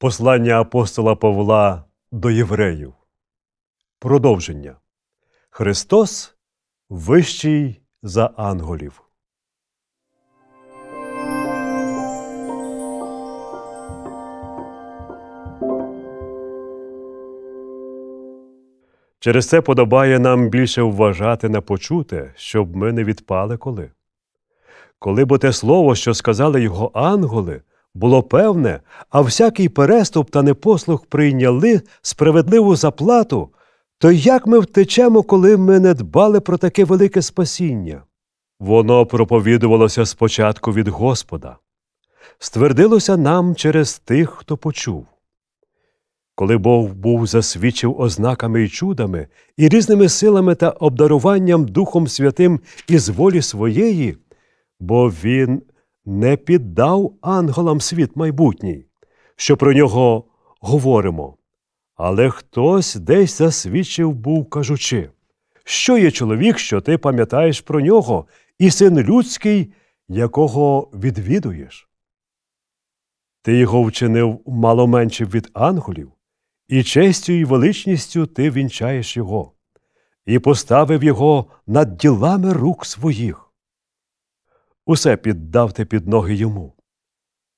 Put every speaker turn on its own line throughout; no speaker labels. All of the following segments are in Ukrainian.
Послання апостола Павла до євреїв. Продовження. Христос вищий за ангелів. Через це подобає нам більше вважати на почуте, щоб ми не відпали коли. Коли бо те слово, що сказали його ангели, було певне, а всякий переступ та непослух прийняли справедливу заплату, то як ми втечемо, коли ми не дбали про таке велике спасіння? Воно проповідувалося спочатку від Господа, ствердилося нам через тих, хто почув. Коли Бог був засвідчив ознаками і чудами і різними силами та обдаруванням Духом Святим із волі своєї, бо Він не піддав ангелам світ майбутній, що про нього говоримо. Але хтось десь засвідчив був, кажучи, що є чоловік, що ти пам'ятаєш про нього, і син людський, якого відвідуєш. Ти його вчинив мало менше від ангелів, і честю і величністю ти вінчаєш його, і поставив його над ділами рук своїх усе піддав ти під ноги йому.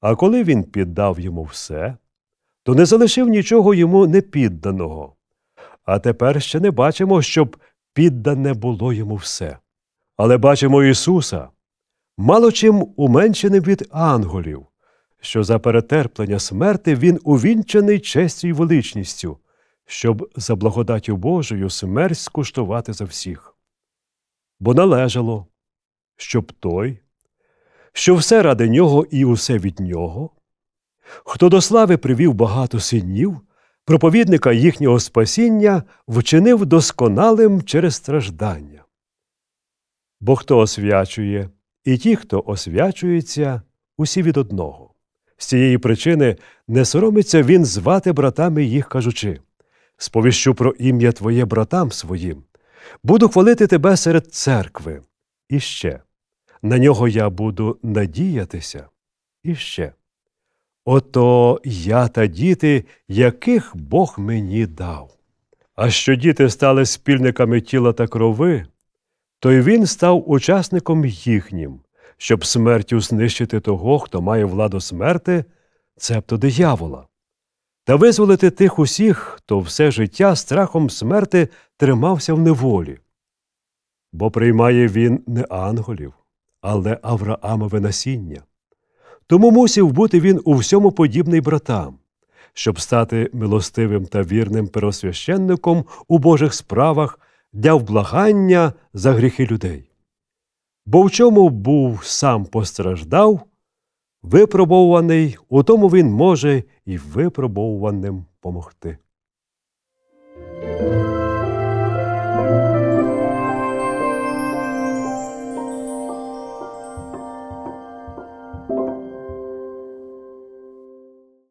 А коли він піддав йому все, то не залишив нічого йому непідданого. А тепер ще не бачимо, щоб піддане було йому все. Але бачимо Ісуса, мало чим уменшеним від ангелів, що за перетерплення смерти Він увінчений честю й величністю, щоб за благодаттю Божою смерть скуштувати за всіх. Бо належало, щоб той, що все ради нього і усе від нього, хто до слави привів багато синів, проповідника їхнього спасіння вчинив досконалим через страждання. Бо хто освячує, і ті, хто освячується, усі від одного. З цієї причини не соромиться він звати братами їх, кажучи Сповіщу про ім'я Твоє братам своїм, буду хвалити тебе серед церкви. І ще на нього я буду надіятися і ще. Ото я та діти, яких Бог мені дав. А що діти стали спільниками тіла та крови, то й він став учасником їхнім, щоб смертю знищити того, хто має владу смерти, цебто диявола, та визволити тих усіх, хто все життя страхом смерти тримався в неволі. Бо приймає він не ангелів, але Авраамове насіння. Тому мусів бути він у всьому подібний братам, щоб стати милостивим та вірним первосвященником у Божих справах для вблагання за гріхи людей. Бо в чому був сам постраждав, випробований, у тому він може і випробовуваним помогти.